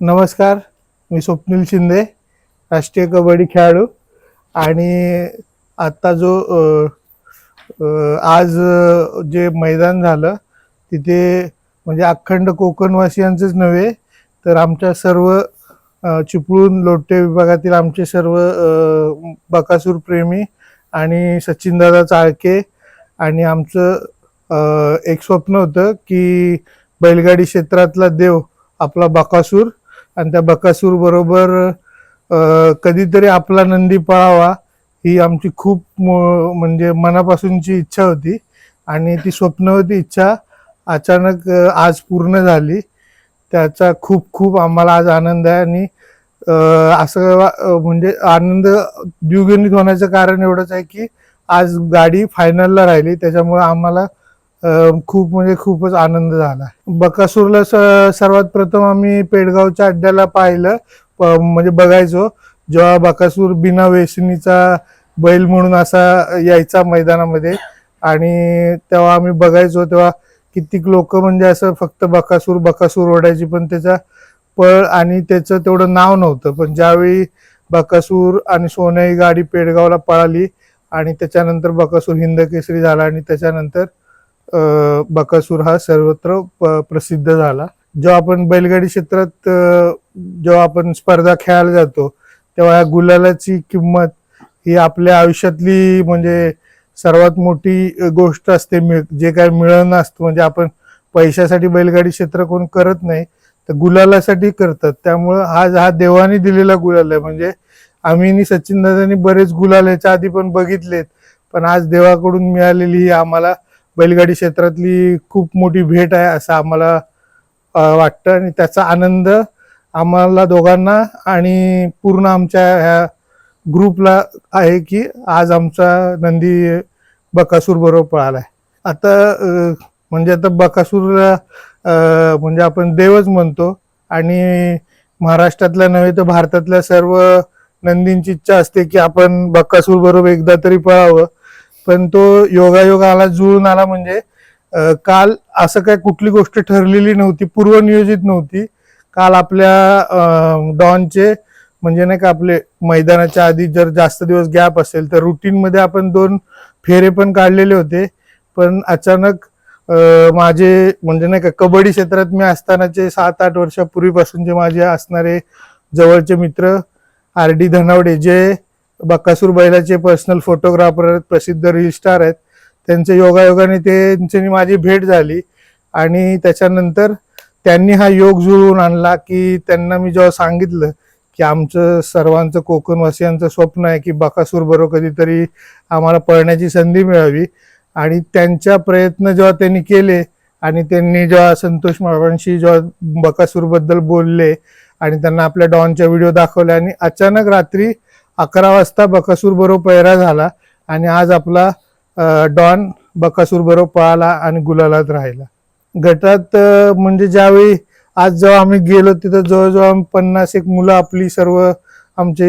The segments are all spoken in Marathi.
नमस्कार मी स्वप्नील शिंदे राष्ट्रीय कबड्डी खेळाडू. आणि आत्ता जो आज जे मैदान झालं तिथे म्हणजे अखंड कोकणवासियांचंच नव्हे तर आमच्या सर्व चिपळूण लोटे विभागातील आमचे सर्व बकासूर प्रेमी आणि सचिनदादा चाळके आणि आमचं एक स्वप्न होतं की बैलगाडी क्षेत्रातला देव आपला बकासूर आणि त्या बकासूर बरोबर कधीतरी आपला नंदी पळावा ही आमची खूप म्हणजे मनापासूनची इच्छा होती. आणि ती स्वप्नवती इच्छा अचानक आज पूर्ण झाली. त्याचा खूप खूप आम्हाला आज आनंद आहे आणि असं म्हणजे आनंद द्विगुणित होण्याचं कारण एवढंच आहे की आज गाडी फायनलला राहिली. त्याच्यामुळे आम्हाला खूप म्हणजे खूपच आनंद झाला. बकासूरला स- सर्वात प्रथम आम्ही पेडगावच्या अड्ड्याला पाहिलं. म्हणजे बघायचो जेव्हा बकासूर बिना वेसणीचा बैल म्हणून असा यायचा मैदानामध्ये आणि तेव्हा आम्ही बघायचो तेव्हा कित्येक लोक म्हणजे असं फक्त बकासूर बकासूर ओढायची पण त्याचा पळ आणि त्याचं तेवढं नाव नव्हतं. पण ज्यावेळी बकासूर आणि सोन्याई गाडी पेडगावला पळाली आणि त्याच्यानंतर बकासूर हिंद केसरी झाला आणि त्याच्यानंतर बकासूर हा सर्वत्र प्रसिद्ध झाला. जेव्हा आपण बैलगाडी क्षेत्रात जेव्हा आपण स्पर्धा खेळायला जातो तेव्हा या गुलालाची किंमत ही आपल्या आयुष्यातली म्हणजे सर्वात मोठी गोष्ट असते. मिळ जे काय मिळणं असतं म्हणजे आपण पैशासाठी बैलगाडी क्षेत्र कोण करत नाही तर गुलालासाठी करतात. त्यामुळं आज हा देवाने दिलेला गुलाल आहे. म्हणजे आम्ही आणि सचिन दादांनी बरेच गुलाल याच्या आधी पण बघितलेत पण आज देवाकडून मिळालेली ही आम्हाला बैलगाडी क्षेत्रातली खूप मोठी भेट आहे असं आम्हाला वाटतं आणि त्याचा आनंद आम्हाला दोघांना आणि पूर्ण आमच्या ह्या ग्रुपला आहे की आज आमचा नंदी बकासूर बरोबर पळालाय. आता म्हणजे आता बकासूरला म्हणजे आपण देवच म्हणतो आणि महाराष्ट्रातल्या नव्हे तर भारतातल्या सर्व नंदींची इच्छा असते की आपण बकासूर बरोबर एकदा तरी पळावं. पण तो योगायोगाला जुळून आला म्हणजे काल असं काय कुठली गोष्ट ठरलेली नव्हती पूर्वनियोजित नव्हती. काल आपल्या डॉनचे म्हणजे नाही का आपले मैदानाच्या आधी जर जास्त दिवस गॅप असेल तर रुटीनमध्ये आपण दोन फेरे पण काढलेले होते. पण अचानक माझे म्हणजे नाही का कबड्डी क्षेत्रात मी असतानाचे सात आठ वर्षापूर्वीपासूनचे माझे असणारे जवळचे मित्र आर डी धनावडे जे बक्कासूर बैलाचे पर्सनल फोटोग्राफर आहेत प्रसिद्ध रील स्टार आहेत. त्यांच्या योगायोगाने त्यांची माझी भेट झाली. आणि त्याच्यानंतर त्यांनी हा योग जुळवून आणला की त्यांना मी जेव्हा सांगितलं की आमचं सर्वांचं कोकणवासियांचं स्वप्न आहे की बकासूर बरोबर कधीतरी आम्हाला पळण्याची संधी मिळावी. आणि त्यांच्या प्रयत्न जेव्हा त्यांनी केले आणि त्यांनी जेव्हा संतोष मावांशी जेव्हा बकासूरबद्दल बोलले आणि त्यांना आपल्या डॉनच्या व्हिडिओ दाखवले आणि अचानक रात्री अकरा वाजता बकासूर बरोबर पैरा झाला आणि आज आपला डॉन बकासूर बरोबर पळाला आणि गुलालात राहिला. गटात म्हणजे ज्यावेळी आज जेव्हा आम्ही गेलो तिथं जवळजवळ आम्ही पन्नास एक मुलं आपली सर्व आमचे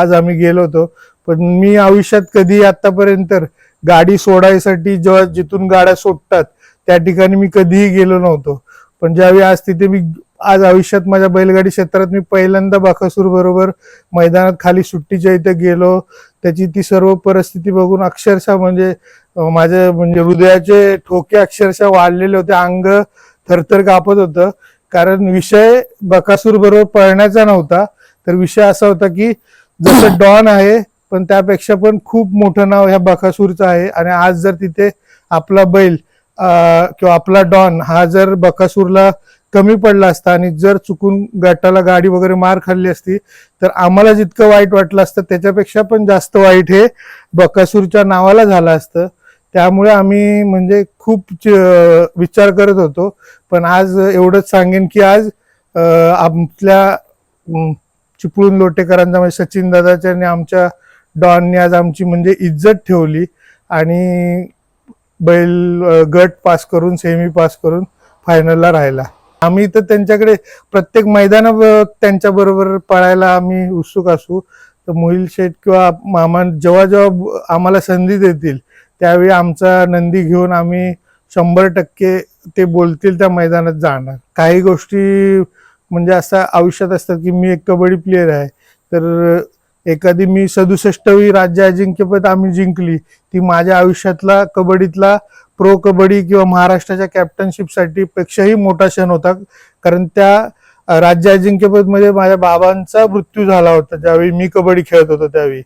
आज आम्ही गेलो होतो. पण मी आयुष्यात कधी आतापर्यंत गाडी सोडायसाठी जेव्हा जिथून गाड्या सोडतात त्या ठिकाणी मी कधीही गेलो नव्हतो. पण ज्यावेळी आज तिथे मी आज आयुष्यात माझ्या बैलगाडी क्षेत्रात मी पहिल्यांदा बाकासूर बरोबर मैदानात खाली सुट्टीच्या इथे गेलो. त्याची ती सर्व परिस्थिती बघून अक्षरशः म्हणजे माझे म्हणजे हृदयाचे ठोके अक्षरशः वाढलेले होते. अंग थरथर कापत होतं. कारण विषय बकासूर बरोबर पळण्याचा नव्हता. तर विषय असा होता की जसं डॉन आहे पण त्यापेक्षा पण खूप मोठं नाव ह्या बकासूरचं आहे. आणि आज जर तिथे आपला बैल किंवा आपला डॉन हा जर बकासूरला कमी पडला असता आणि जर चुकून गटाला गाडी वगैरे मार खाल्ली असती तर आम्हाला जितकं वाईट वाटलं असतं त्याच्यापेक्षा पण जास्त वाईट हे बकासूरच्या नावाला झालं असतं. त्यामुळे आम्ही म्हणजे खूप च- विचार करत होतो. पण आज एवढंच सांगेन की आज आमच्या आपल्या चिपळूण लोटेकरांचा म्हणजे सचिन दादाच्या आणि आमच्या डॉनने आज आमची म्हणजे इज्जत ठेवली आणि बैल गट पास करून सेमी पास करून फायनलला राहिला. आम्ही तर त्यांच्याकडे प्रत्येक मैदान त्यांच्या बरोबर पळायला आम्ही उत्सुक असू. तर मोहिल शेठ किंवा मामा जेव्हा जेव्हा आम्हाला संधी देतील त्यावेळी आमचा नंदी घेऊन आम्ही शंभर टक्के ते बोलतील त्या मैदानात जाणार. काही गोष्टी म्हणजे असं आयुष्यात असतात की मी एक कबड्डी प्लेअर आहे तर एखादी मी सदुसष्टवी राज्य अजिंक्यपद आम्ही जिंकली ती माझ्या आयुष्यातला कबड्डीतला प्रो कबड्डी किंवा महाराष्ट्राच्या कॅप्टनशिपसाठी पेक्षाही मोठा क्षण होता. कारण त्या राज्य अजिंक्यपदमध्ये माझ्या बाबांचा मृत्यू झाला होता ज्यावेळी मी कबड्डी खेळत होतो त्यावेळी.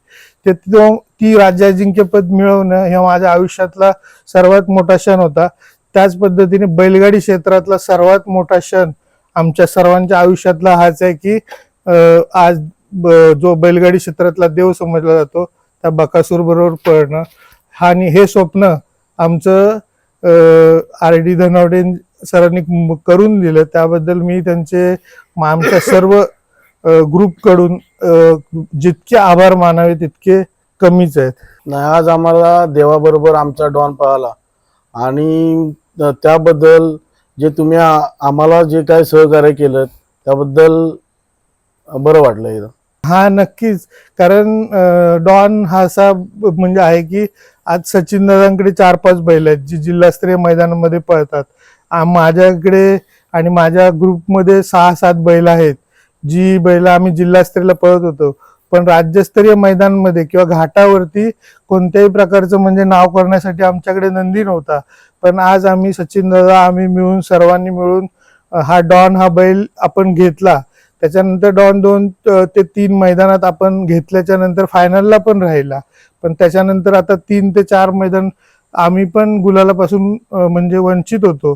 ते तो ती राज्य अजिंक्यपद मिळवणं हे माझ्या आयुष्यातला सर्वात मोठा क्षण होता. त्याच पद्धतीने बैलगाडी क्षेत्रातला सर्वात मोठा क्षण आमच्या सर्वांच्या आयुष्यातला हाच आहे की आज ब- जो बैलगाडी क्षेत्रातला देव समजला जातो त्या बकासूर बरोबर पळणं. हा आणि हे स्वप्न आमचं आर डी धनावडे सरांनी करून दिलं. त्याबद्दल मी त्यांचे आमच्या सर्व ग्रुपकडून जितके आभार मानावे तितके कमीच आहेत. नाही आज आम्हाला देवाबरोबर आमचा डॉन पळाला. आणि त्याबद्दल जे तुम्ही आम्हाला जे काय सहकार्य केलं त्याबद्दल बरं वाटलं हा नक्कीच. कारण डॉन हा असा म्हणजे आहे की आज सचिन दादांकडे चार पाच बैल आहेत जी जिल्हास्तरीय मैदानामध्ये पळतात. माझ्याकडे आणि माझ्या ग्रुपमध्ये सहा सात बैल आहेत जी बैल आम्ही जिल्हास्तरीयला पळत होतो. पण राज्यस्तरीय मैदानमध्ये किंवा घाटावरती कोणत्याही प्रकारचं म्हणजे नाव करण्यासाठी आमच्याकडे नंदी नव्हता. पण आज आम्ही सचिन दादा आम्ही मिळून सर्वांनी मिळून हा डॉन हा बैल आपण घेतला. त्याच्यानंतर डॉन दोन ते तीन मैदानात आपण घेतल्याच्या नंतर फायनलला पण राहिला. पण त्याच्यानंतर आता तीन ते चार मैदान आम्ही पण गुलालापासून म्हणजे वंचित होतो.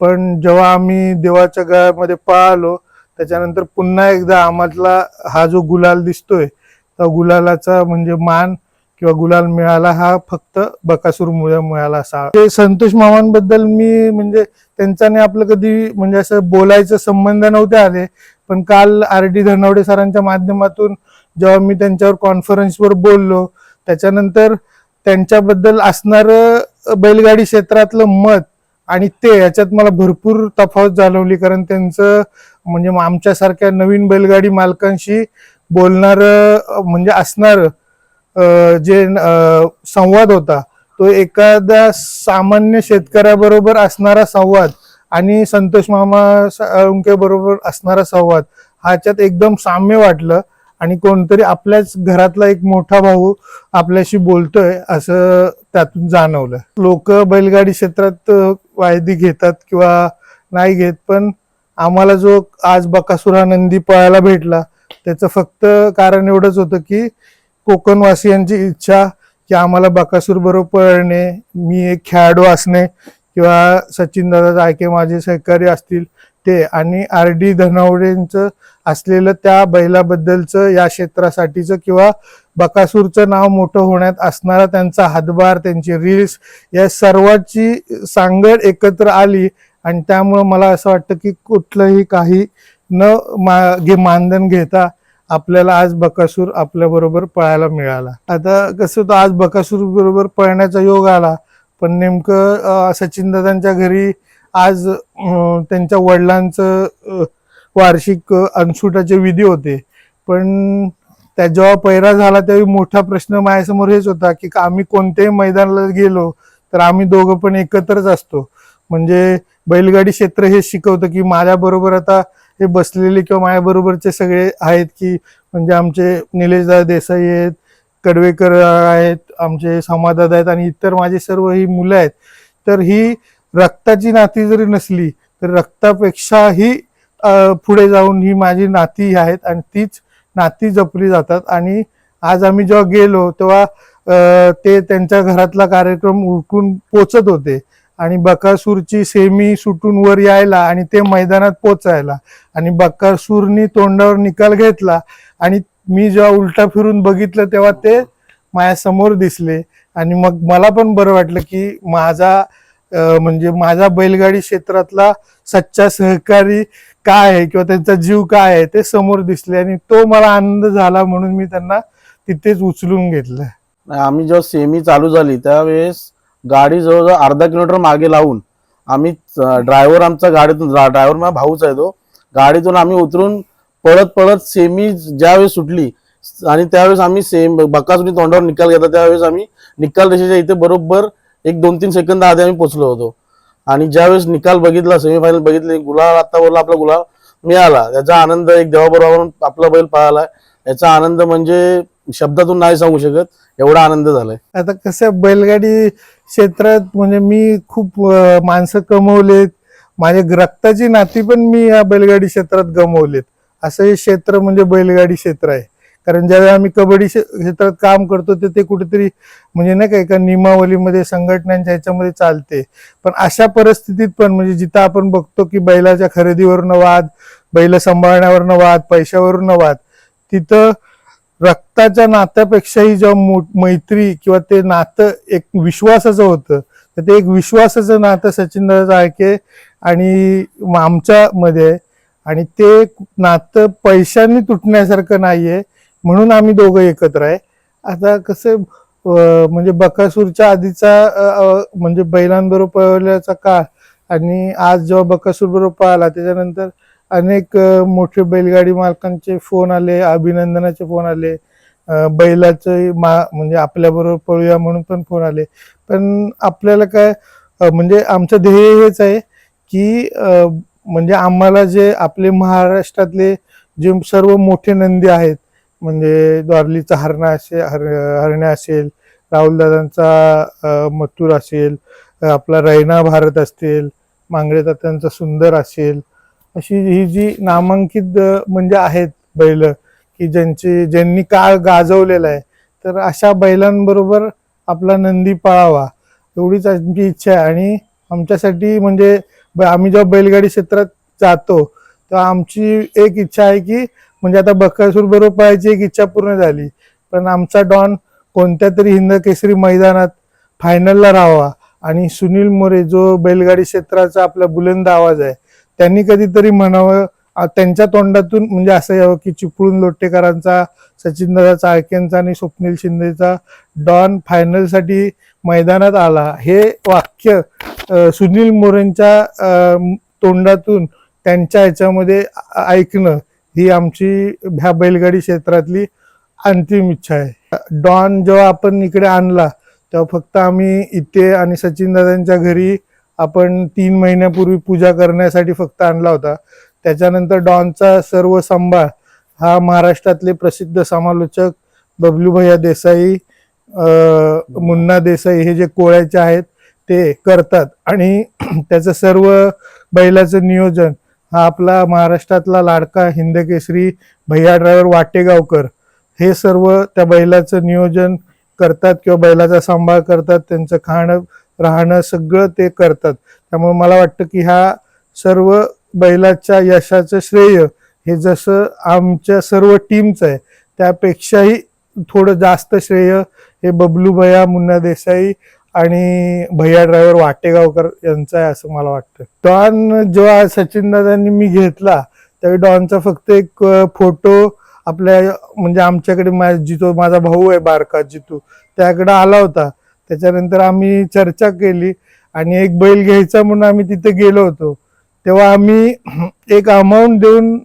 पण जेव्हा आम्ही देवाच्या गळ्यामध्ये पळालो त्याच्यानंतर पुन्हा एकदा आम्हाला हा जो गुलाल दिसतोय त्या गुलालाचा म्हणजे मान किंवा गुलाल मिळाला हा फक्त बकासूरमुळे मिळाला असा. ते संतोष मामांबद्दल मी म्हणजे त्यांच्याने आपलं कधी म्हणजे असं बोलायचं संबंध नव्हते आले पण काल आर डी धनावडे सरांच्या माध्यमातून जेव्हा मी त्यांच्यावर कॉन्फरन्सवर बोललो त्याच्यानंतर त्यांच्याबद्दल असणारं बैलगाडी क्षेत्रातलं मत आणि ते याच्यात मला भरपूर तफावत जाणवली. कारण त्यांचं म्हणजे आमच्यासारख्या नवीन बैलगाडी मालकांशी बोलणार म्हणजे असणार जे संवाद होता तो एखाद्या सामान्य शेतकऱ्याबरोबर असणारा संवाद आणि संतोष मामा बरोबर असणारा संवाद ह्याच्यात एकदम साम्य वाटलं. आणि कोणतरी आपल्याच घरातला एक मोठा भाऊ आपल्याशी बोलतोय असं त्यातून जाणवलं. लोक बैलगाडी क्षेत्रात वायदी घेतात किंवा नाही घेत पण आम्हाला जो आज बकासुरा नंदी पळायला भेटला त्याचं फक्त कारण एवढंच होतं की कोकणवासियांची इच्छा की आम्हाला बकासूर बरोबर पळणे मी एक खेळाडू असणे किंवा सचिन दादा जायके माझे सहकारी असतील ते आणि आर डी धनावडेंचं असलेलं त्या बैलाबद्दलचं या क्षेत्रासाठीचं किंवा बकासूरचं नाव मोठं होण्यात असणारा त्यांचा हातभार त्यांची रील्स या सर्वाची सांगड एकत्र आली. आणि त्यामुळं मला असं वाटतं की कुठलंही काही न मा घे मानधन घेता आपल्याला आज बकासूर आपल्याबरोबर पळायला मिळाला. आता कसं होतं आज बकासूर बरोबर पळण्याचा योग आला. पण नेमकं सचिन दादांच्या घरी आज त्यांच्या वडिलांचं वार्षिक अनसुटाचे विधी होते. पण त्या जेव्हा पैरा झाला त्यावेळी मोठा प्रश्न माझ्यासमोर हेच होता की का आम्ही कोणत्याही मैदानाला गेलो तर आम्ही दोघं पण एकत्रच असतो. म्हणजे बैलगाडी क्षेत्र हे शिकवतं की माझ्या बरोबर आता हे बसलेले किंवा माझ्या बरोबरचे सगळे आहेत की म्हणजे आमचे निलेशदा देसाई आहेत कडवेकर आहेत आमचे समादाद आहेत आणि इतर माझे सर्व ही मुलं आहेत. तर ही रक्ताची नाती जरी नसली तर रक्तापेक्षाही पुढे जाऊन ही माझी नाती आहेत आणि तीच नाती जपली जातात. आणि आज आम्ही जेव्हा गेलो तेव्हा ते त्यांच्या घरातला कार्यक्रम उरकून पोचत होते. आणि बकासूरची सेमी सुटून वर यायला आणि ते मैदानात पोचायला. आणि बकासूरनी तोंडावर निकाल घेतला आणि मी जेव्हा उलटा फिरून बघितलं तेव्हा ते माझ्यासमोर दिसले. आणि मग मला पण बरं वाटलं की माझा म्हणजे माझा बैलगाडी क्षेत्रातला सच्चा सहकारी काय आहे किंवा त्यांचा जीव काय आहे ते समोर दिसले आणि तो मला आनंद झाला म्हणून मी त्यांना तिथेच उचलून घेतलं. आम्ही जेव्हा सेमी चालू झाली त्यावेळेस गाडी जवळजवळ अर्धा किलोमीटर मागे लावून आम्ही ड्रायव्हर आमचा गाडीतून ड्रायव्हर माझा भाऊच आहे तो गाडीतून आम्ही उतरून पळत पळत सेमी ज्यावेळेस सुटली आणि त्यावेळेस आम्ही सेम बकासुनी तोंडावर निकाल घेतला त्यावेळेस आम्ही निकाल रेषेच्या इथे बरोबर एक दोन तीन सेकंद आधी आम्ही पोचलो होतो. आणि ज्यावेळेस निकाल बघितला सेमीफायनल बघितले गुलाल आता बोलला आपला गुलाल मिळाला. त्याचा आनंद एक देवाबरोबर आपला बैल पळाला याचा आनंद म्हणजे शब्दातून नाही सांगू शकत एवढा आनंद झालाय. आता कसं बैलगाडी क्षेत्रात म्हणजे मी खूप माणसं कमवलेत. माझ्या रक्ताची नाती पण मी या बैलगाडी क्षेत्रात गमवलेत. असं हे क्षेत्र म्हणजे बैलगाडी क्षेत्र आहे. कारण ज्यावेळी आम्ही कबड्डी क्षे- क्षेत्रात काम करतो तर ते कुठेतरी म्हणजे नाही का एका नियमावलीमध्ये संघटनांच्या ह्याच्यामध्ये चालते. पण अशा परिस्थितीत पण म्हणजे जिथं आपण बघतो की बैलाच्या खरेदीवरनं वाद बैल सांभाळण्यावरनं वाद पैशावरनं वाद तिथं रक्ताच्या नात्यापेक्षाही जेव्हा मैत्री किंवा ते नातं एक विश्वासाचं होतं तर ते एक विश्वासाचं नातं सचिन आळके आणि आमच्यामध्ये. आणि ते नातं पैशांनी तुटण्यासारखं नाहीये. म्हणून आम्ही दोघं एकत्र आहे. आता कसं म्हणजे बकासूरच्या आधीचा म्हणजे बैलांबरोबर पळवल्याचा काळ आणि आज जेव्हा बकासूर बरोबर पळाला त्याच्यानंतर अनेक मोठे बैलगाडी मालकांचे फोन आले अभिनंदनाचे फोन आले बैलाचे मा म्हणजे आपल्याबरोबर पळूया म्हणून पण फोन आले. पण आपल्याला काय म्हणजे आमचं ध्येय हेच आहे की म्हणजे आम्हाला जे आपले महाराष्ट्रातले जे सर्व मोठे नंदी आहेत म्हणजे द्वारलीचा हरणा असेल हर हरण्या असेल राहुलदादांचा मथुर असेल आपला रैना भारत असतील मांगडे तात्यांचा सुंदर असेल अशी ही जी नामांकित म्हणजे आहेत बैल की ज्यांची ज्यांनी काळ गाजवलेला आहे तर अशा बैलांबरोबर आपला नंदी पळावा एवढीच आमची इच्छा आहे. आणि आमच्यासाठी म्हणजे आम्ही जेव्हा बैलगाडी क्षेत्रात जातो तेव्हा आमची एक इच्छा आहे की म्हणजे आता बकासूर बरोबर पाहायची एक इच्छा पूर्ण झाली. पण आमचा डॉन कोणत्या तरी हिंद केसरी मैदानात फायनलला राहावा. आणि सुनील मोरे जो बैलगाडी क्षेत्राचा आपला बुलंद आवाज आहे त्यांनी कधीतरी म्हणावं त्यांच्या तोंडातून म्हणजे असं यावं की चिपळूण लोटेकरांचा सचिनदादा चाळकेंचा आणि स्वप्नील शिंदेचा डॉन फायनलसाठी मैदानात आला. हे वाक्य सुनील मोरेंच्या तोंडातून त्यांच्या ह्याच्यामध्ये ऐकणं ही आमची ह्या बैलगाडी क्षेत्रातली अंतिम इच्छा आहे. डॉन जेव्हा आपण इकडे आणला तेव्हा फक्त आम्ही इथे आणि सचिन दादांच्या घरी आपण तीन महिन्यापूर्वी पूजा करण्यासाठी फक्त आणला होता. त्याच्यानंतर डॉनचा सर्व सांभाळ हा महाराष्ट्रातले प्रसिद्ध समालोचक बबलू भैया देसाई मुन्ना देसाई हे जे कोळ्याचे आहेत ते करतात. आणि त्याचं सर्व बैलाचं नियोजन हा आपला महाराष्ट्रातला लाडका हिंदकेसरी भैया ड्रायव्हर वाटेगावकर. हे सर्व त्या बैलाचं नियोजन करतात किंवा बैलाचा सांभाळ करतात त्यांचं खाणं राहणं सगळं ते करतात. त्यामुळे मला वाटतं की ह्या सर्व बैलाच्या यशाचं श्रेय हे जसं आमच्या सर्व टीमचं आहे त्यापेक्षाही थोडं जास्त श्रेय हे बबलू भैया मुन्ना देसाई आणि भैया ड्रायव्हर वाटेगावकर यांचं आहे असं मला वाटतं डॉन जेव्हा सचिन दादांनी मी घेतला त्यावेळी डॉनचा फक्त एक फोटो आपल्या म्हणजे आमच्याकडे मा- जितो माझा भाऊ आहे बारका जितू त्याकडे आला होता. त्याच्यानंतर आम्ही चर्चा केली आणि एक बैल घ्यायचा म्हणून आम्ही तिथे गेलो होतो. तेव्हा आम्ही एक अमाऊंट देऊन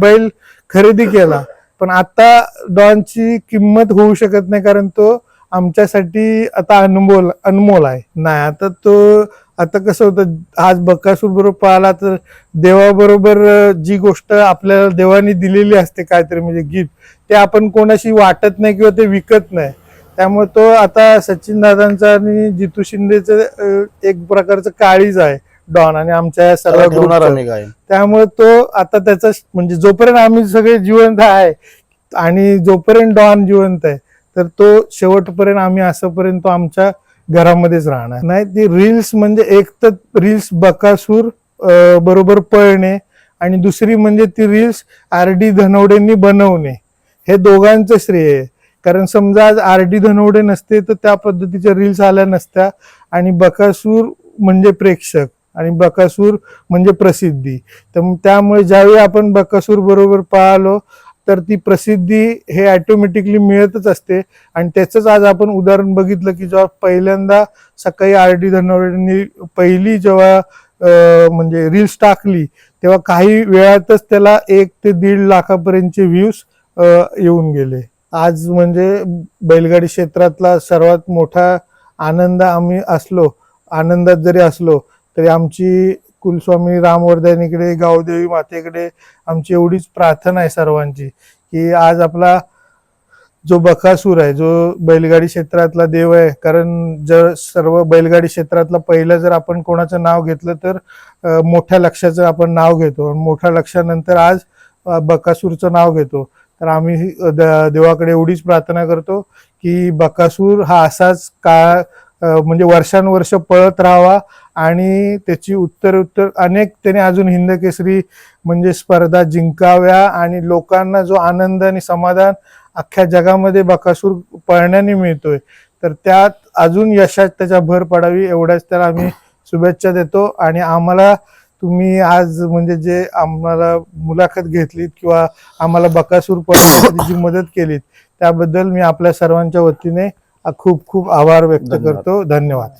बैल खरेदी केला. पण आता डॉनची किंमत होऊ शकत नाही कारण तो आमच्यासाठी आता अनमोल अनमोल आहे. नाही आता तो आता कसं होतं आज बक्कासूर बरोबर पाहिला तर देवाबरोबर जी गोष्ट आपल्याला देवानी दिलेली असते काहीतरी म्हणजे गिफ्ट ते आपण कोणाशी वाटत नाही किंवा ते विकत नाही. त्यामुळे तो आता सचिन दादांचा आणि जितू शिंदेचं एक प्रकारचं काळीज आहे डॉन आणि आमच्या या सर्व त्यामुळे तो आता त्याचा म्हणजे जोपर्यंत आम्ही सगळे जिवंत आहे आणि जोपर्यंत डॉन जिवंत आहे तर तो शेवटपर्यंत आम्ही असंपर्यंत तो आमच्या घरामध्येच राहणार. नाही ती रील्स म्हणजे एक तर रील्स बकासूर बरोबर पळणे आणि दुसरी म्हणजे ती रील्स आर डी धनवडेंनी बनवणे. हे दोघांचं श्रेय आहे. कारण समजा आज आर डी धनवडे नसते तर त्या पद्धतीच्या रील्स आल्या नसत्या आणि बकासूर म्हणजे प्रेक्षक आणि बकासूर म्हणजे प्रसिद्धी. तर त्यामुळे ज्यावेळी आपण बकासूर बरोबर पाहलो तर ती प्रसिद्धी हे ॲटोमॅटिकली मिळतच असते. आणि त्याचंच आज आपण उदाहरण बघितलं की जेव्हा पहिल्यांदा सकाळी आर डी धनवडेंनी पहिली जेव्हा म्हणजे रील्स टाकली तेव्हा काही वेळातच त्याला एक ते दीड लाखापर्यंतचे व्ह्यूज येऊन गेले. आज म्हणजे बैलगाडी क्षेत्रातला सर्वात मोठा आनंद आम्ही असलो आनंदात जरी असलो तरी आमची कुलस्वामी रामवर्धनीकडे गावदेवी मातेकडे आमची एवढीच प्रार्थना आहे सर्वांची की आज आपला जो बकासूर आहे जो बैलगाडी क्षेत्रातला देव आहे कारण जर सर्व बैलगाडी क्षेत्रातला पहिलं जर आपण कोणाचं नाव घेतलं तर मोठ्या लक्षाचं आपण नाव घेतो आणि मोठ्या लक्षानंतर आज बकासूरचं नाव घेतो. तर आम्ही देवाकडे एवढीच प्रार्थना करतो की बकासूर हा असाच काळ म्हणजे वर्षानुवर्ष पळत राहावा आणि त्याची उत्तर उत्तर अनेक त्याने अजून हिंद केसरी म्हणजे स्पर्धा जिंकाव्या आणि लोकांना जो आनंद आणि समाधान अख्ख्या जगामध्ये बकासूर पळण्याने मिळतोय. तर त्यात अजून यशात त्याच्या भर पडावी एवढ्याच त्याला आम्ही शुभेच्छा देतो आणि आम्हाला तुम्ही आज म्हणजे जे आम्हाला मुलाखत घेतलीत किंवा आम्हाला बकासूर पळण्यासाठी जी मदत केलीत त्याबद्दल मी आपल्या सर्वांच्या वतीने खूप खूप आभार व्यक्त. करतो धन्यवाद